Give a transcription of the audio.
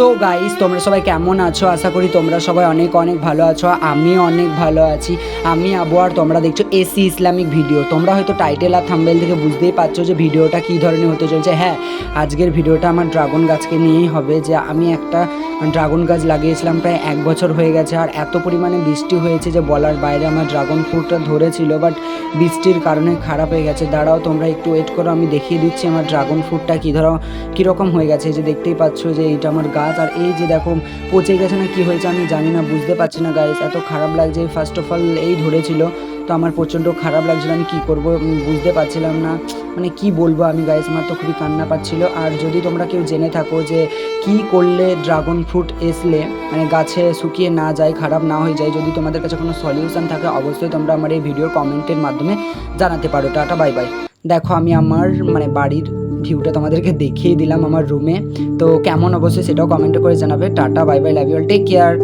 তো গাইস তোমরা সবাই কেমন আছো? আশা করি তোমরা সবাই অনেক অনেক ভালো আছো। আমিও অনেক ভালো আছি। আমি আবু আর তোমরা দেখছ এসি ইসলামিক ভিডিও। তোমরা হয়তো টাইটেল আর থাম্বেল থেকে বুঝতেই পারছ যে ভিডিওটা কী ধরনের হতে চলছে। হ্যাঁ আজকের ভিডিওটা আমার ড্রাগন গাছকে নিয়েই হবে যে আমি একটা ড্রাগন গাছ লাগিয়েছিলাম প্রায় এক বছর হয়ে গেছে আর এত পরিমাণে বৃষ্টি হয়েছে যে বলার বাইরে আমার ড্রাগন ফ্রুটটা ধরেছিল বাট বৃষ্টির কারণে খারাপ হয়ে গেছে। দাঁড়াও, তোমরা একটু ওয়েট করো, আমি দেখিয়ে দিচ্ছি আমার ড্রাগন ফ্রুটটা কী ধরো, কীরকম হয়ে গেছে। যে দেখতেই পাচ্ছ যে এইটা আমার গাছ। আর এই যে দেখো, পচে গেছে না কি হয়েছে আমি জানি না, বুঝতে পারছি না গাইস এত খারাপ লাগছে। ফার্স্ট অফ অল এই ধরেছিল, তো আমার প্রচণ্ড খারাপ লাগছিল, আমি কি করব বুঝতে পারছিলাম না। মানে কি বলব আমি গাইস আমার তো খুবই কান্না পাচ্ছিল। আর যদি তোমরা কেউ জেনে থাকো যে কি করলে ড্রাগন ফ্রুট এসলে মানে গাছে শুকিয়ে না যায়, খারাপ না হয়ে যায়, যদি তোমাদের কাছে কোনো সলিউশন থাকে, অবশ্যই তোমরা আমার এই ভিডিওর কমেন্টের মাধ্যমে জানাতে পারো। টাটা বাই বাই দেখো, আমি আমার মানে বাড়ির ভিউটা তোমাদেরকে দেখিয়ে দিলাম আমার রুমে তো কেমন অবশ্যই সেটাও কমেন্টে করে জানাবে। Tata bye bye love you'll take care